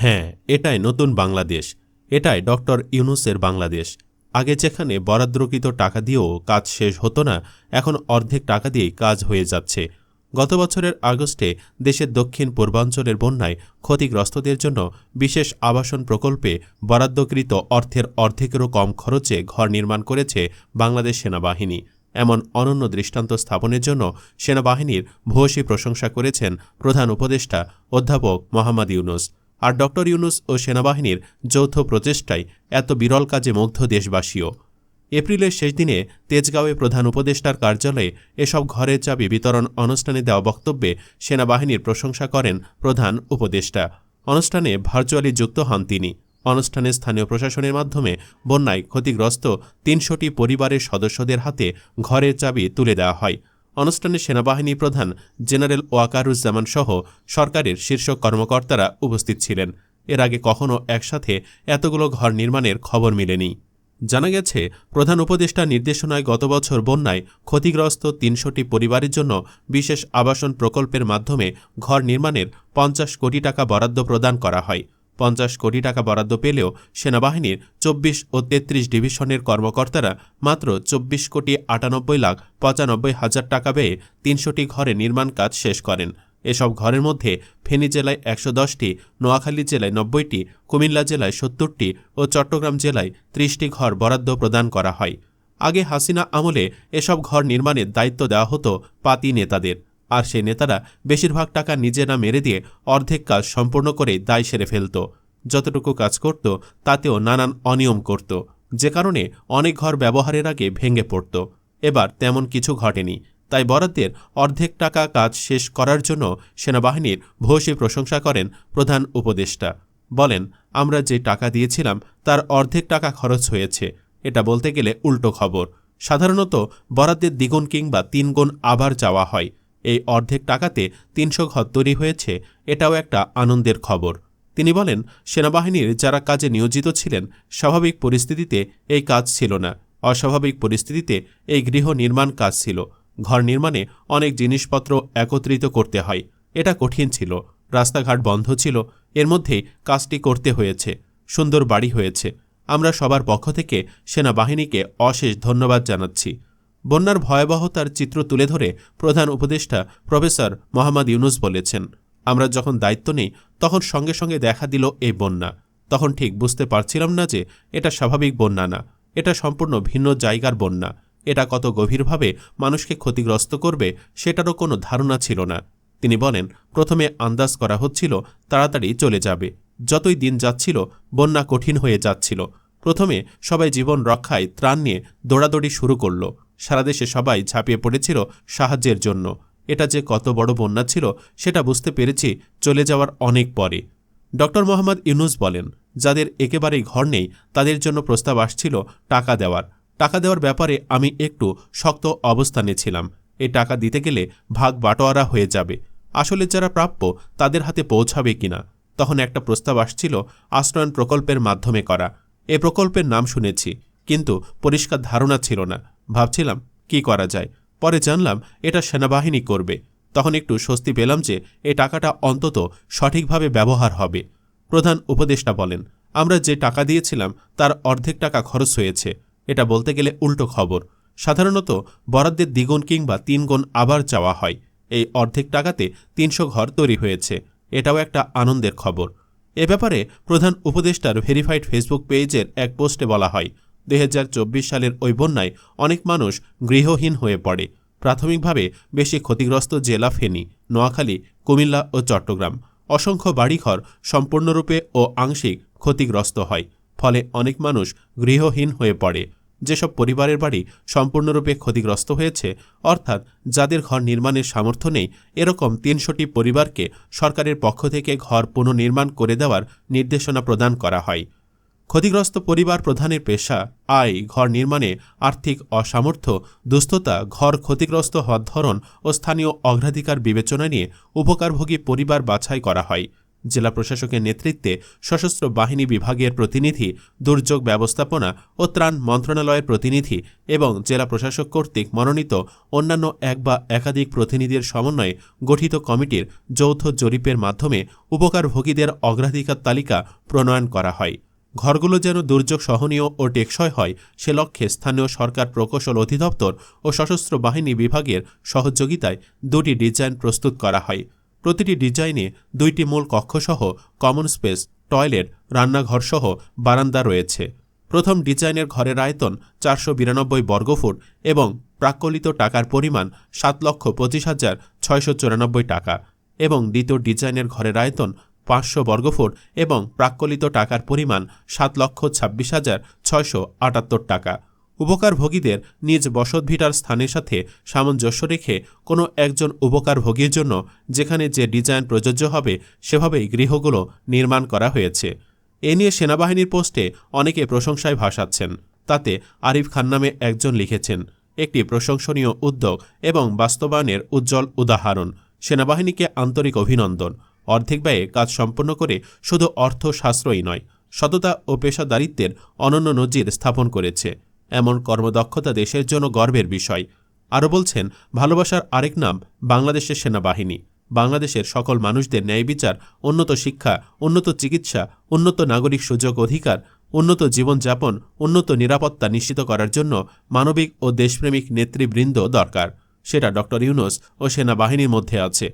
হ্যাঁ এটাই নতুন বাংলাদেশ। এটাই ডক্টর ইউনুসের বাংলাদেশ। আগে যেখানে বরাদ্দকৃত টাকা দিয়েও কাজ শেষ হতো না, এখন অর্ধেক টাকা দিয়েই কাজ হয়ে যাচ্ছে। গত বছরের আগস্টে দেশের দক্ষিণ পূর্বাঞ্চলের বন্যায় ক্ষতিগ্রস্তদের জন্য বিশেষ আবাসন প্রকল্পে বরাদ্দকৃত অর্থের অর্ধেকেরও কম খরচে ঘর নির্মাণ করেছে বাংলাদেশ সেনাবাহিনী। এমন অনন্য দৃষ্টান্ত স্থাপনের জন্য সেনাবাহিনীর ভূয়সী প্রশংসা করেছেন প্রধান উপদেষ্টা অধ্যাপক মোহাম্মদ ইউনুস। আর ডক্টর ইউনুস ও সেনাবাহিনীর যৌথ প্রচেষ্টায় এত বিরল কাজে মুগ্ধ দেশবাসীও। এপ্রিলের শেষ দিনে তেজগাঁওয়ে প্রধান উপদেষ্টার কার্যালয়ে এসব ঘরের চাবি বিতরণ অনুষ্ঠানে দেওয়া বক্তব্যে সেনাবাহিনীর প্রশংসা করেন প্রধান উপদেষ্টা। অনুষ্ঠানে ভার্চুয়ালি যুক্ত হন তিনি। অনুষ্ঠানে স্থানীয় প্রশাসনের মাধ্যমে বন্যায় ক্ষতিগ্রস্ত তিনশোটি পরিবারের সদস্যদের হাতে ঘরের চাবি তুলে দেওয়া হয়। অনুষ্ঠানে সেনাবাহিনী প্রধান জেনারেল ওয়াকারুজ্জামান সহ সরকারের শীর্ষ কর্মকর্তারা উপস্থিত ছিলেন। এর আগে কখনও একসাথে এতগুলো ঘর নির্মাণের খবর মিলেনি। জানা গেছে, প্রধান উপদেষ্টা নির্দেশনায় গত বছর বন্যায় ক্ষতিগ্রস্ত তিনশোটি পরিবারের জন্য বিশেষ আবাসন প্রকল্পের মাধ্যমে ঘর নির্মাণের পঞ্চাশ কোটি টাকা বরাদ্দ প্রদান করা হয়। পঞ্চাশ কোটি টাকা বরাদ্দ পেলেও সেনাবাহিনীর চব্বিশ ও তেত্রিশ ডিভিশনের কর্মকর্তারা মাত্র চব্বিশ কোটি আটানব্বই লাখ পঁচানব্বই হাজার টাকা ব্যয়ে তিনশোটি ঘরে নির্মাণ কাজ শেষ করেন। এসব ঘরের মধ্যে ফেনী জেলায় একশো দশটি, নোয়াখালী জেলায় নব্বইটি, কুমিল্লা জেলায় সত্তরটি ও চট্টগ্রাম জেলায় ত্রিশটি ঘর বরাদ্দ প্রদান করা হয়। আগে হাসিনা আমলে এসব ঘর নির্মাণের দায়িত্ব দেওয়া হতো পাতি নেতাদের। আর সেই নেতারা বেশিরভাগ টাকা নিজেরা মেরে দিয়ে অর্ধেক কাজ সম্পূর্ণ করে দায় সেরে ফেলত। যতটুকু কাজ করত, তাতেও নানান অনিয়ম করত। যে কারণে অনেক ঘর ব্যবহারের আগে ভেঙে পড়ত। এবার তেমন কিছু ঘটেনি। তাই বরাদ্দের অর্ধেক টাকা কাজ শেষ করার জন্য সেনাবাহিনীর ভূয়সী প্রশংসা করেন প্রধান উপদেষ্টা। বলেন, আমরা যে টাকা দিয়েছিলাম, তার অর্ধেক টাকা খরচ হয়েছে। এটা বলতে গেলে উল্টো খবর। সাধারণত বরাদ্দের দ্বিগুণ কিংবা তিনগুণ আবার চাওয়া হয়। এই অর্ধেক টাকাতে তিনশো ঘর তৈরি হয়েছে, এটাও একটা আনন্দের খবর। তিনি বলেন, সেনাবাহিনীর যারা কাজে নিয়োজিত ছিলেন, স্বাভাবিক পরিস্থিতিতে এই কাজ ছিল না। অস্বাভাবিক পরিস্থিতিতে এই গৃহ নির্মাণ কাজ ছিল। ঘর নির্মাণে অনেক জিনিসপত্র একত্রিত করতে হয়। এটা কঠিন ছিল। রাস্তাঘাট বন্ধ ছিল। এর মধ্যেই কাজটি করতে হয়েছে। সুন্দর বাড়ি হয়েছে। আমরা সবার পক্ষ থেকে সেনাবাহিনীকে অশেষ ধন্যবাদ জানাচ্ছি। বন্যার ভয়াবহতার চিত্র তুলে ধরে প্রধান উপদেষ্টা প্রফেসর মোহাম্মদ ইউনুস বলেছেন, আমরা যখন দায়িত্ব নেই, তখন সঙ্গে সঙ্গে দেখা দিল এই বন্যা। তখন ঠিক বুঝতে পারছিলাম না যে এটা স্বাভাবিক বন্যা না, এটা সম্পূর্ণ ভিন্ন জায়গার বন্যা। এটা কত গভীরভাবে মানুষকে ক্ষতিগ্রস্ত করবে সেটারও কোনো ধারণা ছিল না। তিনি বলেন, প্রথমে আন্দাজ করা হচ্ছিল, তাড়াতাড়ি চলে যাবে। যতই দিন যাচ্ছিল, বন্যা কঠিন হয়ে যাচ্ছিল। প্রথমে সবাই জীবন রক্ষায় ত্রাণ নিয়ে দৌড়াদৌড়ি শুরু করল। সারা দেশে সবাই ঝাঁপিয়ে পড়েছিল সাহায্যের জন্য। এটা যে কত বড় বন্যা ছিল, সেটা বুঝতে পেরেছি চলে যাওয়ার অনেক পরে। ড. মোহাম্মদ ইউনুস বলেন, যাদের একেবারেই ঘর নেই, তাদের জন্য প্রস্তাব আসছিল টাকা দেওয়ার। টাকা দেওয়ার ব্যাপারে আমি একটু শক্ত অবস্থানে ছিলাম। এই টাকা দিতে গেলে ভাগ বাটোয়ারা হয়ে যাবে। আসলে যারা প্রাপ্য, তাদের হাতে পৌঁছাবে কিনা তখন একটা প্রস্তাব আসছিল আশ্রয়ণ প্রকল্পের মাধ্যমে করা। এ প্রকল্পের নাম শুনেছি, কিন্তু পরিষ্কার ধারণা ছিল না। ভাবছিলাম, কি করা যায়? পরে জানলাম, এটা সেনাবাহিনী করবে। তখন একটু স্বস্তি পেলাম যে, এ টাকাটা অন্তত সঠিকভাবে ব্যবহার হবে। প্রধান উপদেষ্টা বলেন, আমরা যে টাকা দিয়েছিলাম, তার অর্ধেক টাকা খরচ হয়েছে। এটা বলতে গেলে উল্টো খবর। সাধারণত বরাদ্দের দ্বিগুণ কিংবা তিনগুণ আবার চাওয়া হয়। এই অর্ধেক টাকাতে তিনশো ঘর তৈরি হয়েছে। এটাও একটা আনন্দের খবর। এ ব্যাপারে প্রধান উপদেষ্টার ভেরিফাইড ফেসবুক পেজের এক পোস্টে বলা হয় দুই হাজার চব্বিশ সালের ওই বন্যায় অনেক মানুষ গৃহহীন হয়ে পড়ে। প্রাথমিকভাবে বেশি ক্ষতিগ্রস্ত জেলা ফেনী, নোয়াখালী, কুমিল্লা ও চট্টগ্রাম। অসংখ্য বাড়িঘর সম্পূর্ণরূপে ও আংশিক ক্ষতিগ্রস্ত হয়, ফলে অনেক মানুষ গৃহহীন হয়ে পড়ে। যেসব পরিবারের বাড়ি সম্পূর্ণরূপে ক্ষতিগ্রস্ত হয়েছে, অর্থাৎ যাদের ঘর নির্মাণের সামর্থ্য নেই, এরকম তিনশোটি পরিবারকে সরকারের পক্ষ থেকে ঘর পুনর্নির্মাণ করে দেওয়ার নির্দেশনা প্রদান করা হয়। ক্ষতিগ্রস্ত পরিবার প্রধানের পেশা, আয়, ঘর নির্মাণে আর্থিক অসামর্থ্য, দুস্থতা, ঘর ক্ষতিগ্রস্ত হওয়ার ধরন ও স্থানীয় অগ্রাধিকার বিবেচনা নিয়ে উপকারভোগী পরিবার বাছাই করা হয়। জেলা প্রশাসকের নেতৃত্বে সশস্ত্র বাহিনী বিভাগের প্রতিনিধি, দুর্যোগ ব্যবস্থাপনা ও ত্রাণ মন্ত্রণালয়ের প্রতিনিধি এবং জেলা প্রশাসক কর্তৃক মনোনীত অন্যান্য এক বা একাধিক প্রতিনিধির সমন্বয়ে গঠিত কমিটির যৌথ জরিপের মাধ্যমে উপকারভোগীদের অগ্রাধিকার তালিকা প্রণয়ন করা হয়। ঘরগুলো যেন দুর্যোগ সহনীয় ও টেকসই হয়, সে লক্ষ্যে স্থানীয় সরকার প্রকৌশল অধিদপ্তর ও সশস্ত্র বাহিনী বিভাগের সহযোগিতায় দুটি ডিজাইন প্রস্তুত করা হয়। প্রতিটি ডিজাইনে দুইটি মূল কক্ষসহ কমন স্পেস, টয়লেট, রান্নাঘরসহ বারান্দা রয়েছে। প্রথম ডিজাইনের ঘরের আয়তন চারশো বিরানব্বই বর্গফুট এবং প্রাক্কলিত টাকার পরিমাণ সাত লক্ষ পঁচিশ হাজার ছয়শো চুরানব্বই টাকা এবং দ্বিতীয় ডিজাইনের ঘরের আয়তন পাঁচশো বর্গফুট এবং প্রাক্কলিত টাকার পরিমাণ সাত লক্ষ ছাব্বিশ হাজার ছয়শো আটাত্তর টাকা। উপকারভোগীদের নিজ বসতভিটার স্থানের সাথে সামঞ্জস্য রেখে কোনো একজন উপকারভোগীর জন্য যেখানে যে ডিজাইন প্রযোজ্য হবে সেভাবেই গৃহগুলো নির্মাণ করা হয়েছে। এ নিয়ে সেনাবাহিনীর পোস্টে অনেকে প্রশংসায় ভাসাচ্ছেন। তাতে আরিফ খান নামে একজন লিখেছেন, একটি প্রশংসনীয় উদ্যোগ এবং বাস্তবায়নের উজ্জ্বল উদাহরণ। সেনাবাহিনীকে আন্তরিক অভিনন্দন। অর্ধেক ব্যয়ে কাজ সম্পন্ন করে শুধু অর্থ সাশ্রয়ী নয়, সততা ও পেশাদারিত্বের অনন্য নজির স্থাপন করেছে। এমন কর্মদক্ষতা দেশের জন্য গর্বের বিষয়। আরও বলছেন, ভালোবাসার আরেক নাম বাংলাদেশের সেনাবাহিনী। বাংলাদেশের সকল মানুষদের ন্যায় বিচার, উন্নত শিক্ষা, উন্নত চিকিৎসা, উন্নত নাগরিক সুযোগ অধিকার, উন্নত জীবনযাপন, উন্নত নিরাপত্তা নিশ্চিত করার জন্য মানবিক ও দেশপ্রেমিক নেতৃবৃন্দ দরকার। সেটা ডক্টর ইউনুস ও সেনাবাহিনীর মধ্যে আছে।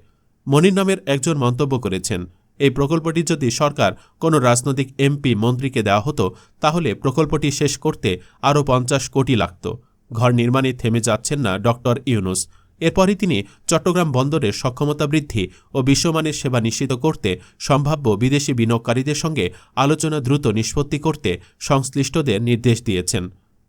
মনির নামের একজন মন্তব্য করেছেন, এই প্রকল্পটি যদি সরকার কোনো রাজনৈতিক এমপি মন্ত্রীকে দেওয়া হতো, তাহলে প্রকল্পটি শেষ করতে আরও পঞ্চাশ কোটি লাগত। ঘর নির্মাণে থেমে যাচ্ছেন না ডক্টর ইউনুস। এরপরই তিনি চট্টগ্রাম বন্দরের সক্ষমতা বৃদ্ধি ও বিশ্বমানের সেবা নিশ্চিত করতে সম্ভাব্য বিদেশি বিনিয়োগকারীদের সঙ্গে আলোচনা দ্রুত নিষ্পত্তি করতে সংশ্লিষ্টদের নির্দেশ দিয়েছেন।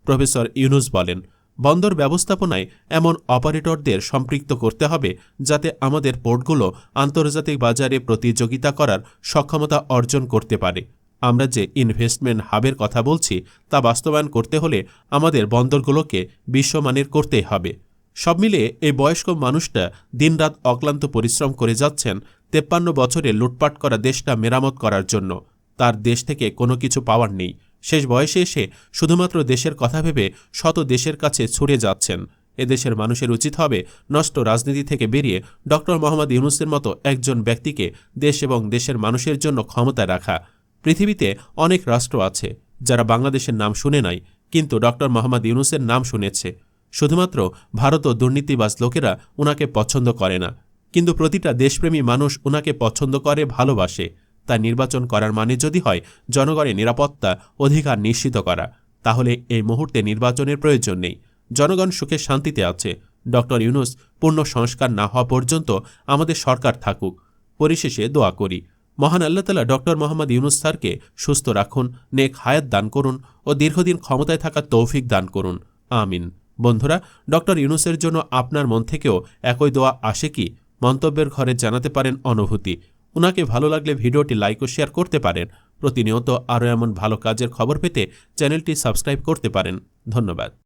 প্রফেসর ইউনুস বলেন বন্দর ব্যবস্থাপনায় এমন অপারেটরদের সম্পৃক্ত করতে হবে যাতে আমাদের পোর্টগুলো আন্তর্জাতিক বাজারে প্রতিযোগিতা করার সক্ষমতা অর্জন করতে পারে। আমরা যে ইনভেস্টমেন্ট হাবের কথা বলছি, তা বাস্তবায়ন করতে হলে আমাদের বন্দরগুলোকে বিশ্বমানের করতেই হবে। সব মিলে এই বয়স্ক মানুষটা দিনরাত অক্লান্ত পরিশ্রম করে যাচ্ছেন, তেপ্পান্ন বছরে লুটপাট করা দেশটা মেরামত করার জন্য। তার দেশ থেকে কোনো কিছু পাওয়ার নেই। শেষ বয়সে এসে শুধুমাত্র দেশের কথা ভেবে শত দেশের কাছে ছুড়ে যাচ্ছেন। এদেশের মানুষের উচিত হবে নষ্ট রাজনীতি থেকে বেরিয়ে ডক্টর মোহাম্মদ ইউনুসের মতো একজন ব্যক্তিকে দেশ এবং দেশের মানুষের জন্য ক্ষমতায় রাখা। পৃথিবীতে অনেক রাষ্ট্র আছে যারা বাংলাদেশের নাম শুনে নাই, কিন্তু ডক্টর মোহাম্মদ ইউনুসের নাম শুনেছে। শুধুমাত্র ভারত ও দুর্নীতিবাজ লোকেরা উনাকে পছন্দ করে না, কিন্তু প্রতিটা দেশপ্রেমী মানুষ উনাকে পছন্দ করে, ভালোবাসে। তা নির্বাচন করার মানে যদি হয়, জনগণের নিরাপত্তা অধিকার নিশ্চিত করা। তাহলে এই মুহূর্তে নির্বাচনের প্রয়োজন নেই। জনগণ সুখে শান্তিতে আছে। ডক্টর ইউনুস, পূর্ণ সংস্কার না হওয়া পর্যন্ত আমাদের সরকার থাকুক। পরিশেষে দোয়া করি। মহান আল্লাহ তালা ডক্টর মোহাম্মদ ইউনুস স্যারকে সুস্থ রাখুন, নেক হায়াত দান করুন ও দীর্ঘদিন ক্ষমতায় থাকার তৌফিক দান করুন। আমিন। বন্ধুরা ডক্টর ইউনুসের জন্য আপনার মন থেকেও একই দোয়া আসে কি? মন্তব্যের ঘরে জানাতে পারেন অনুভূতি। উনাকে ভালো লাগলে ভিডিওটি লাইক ও শেয়ার করতে পারেন। প্রতিনিয়ত আরও এমন ভালো কাজের খবর পেতে চ্যানেলটি সাবস্ক্রাইব করতে পারেন। ধন্যবাদ।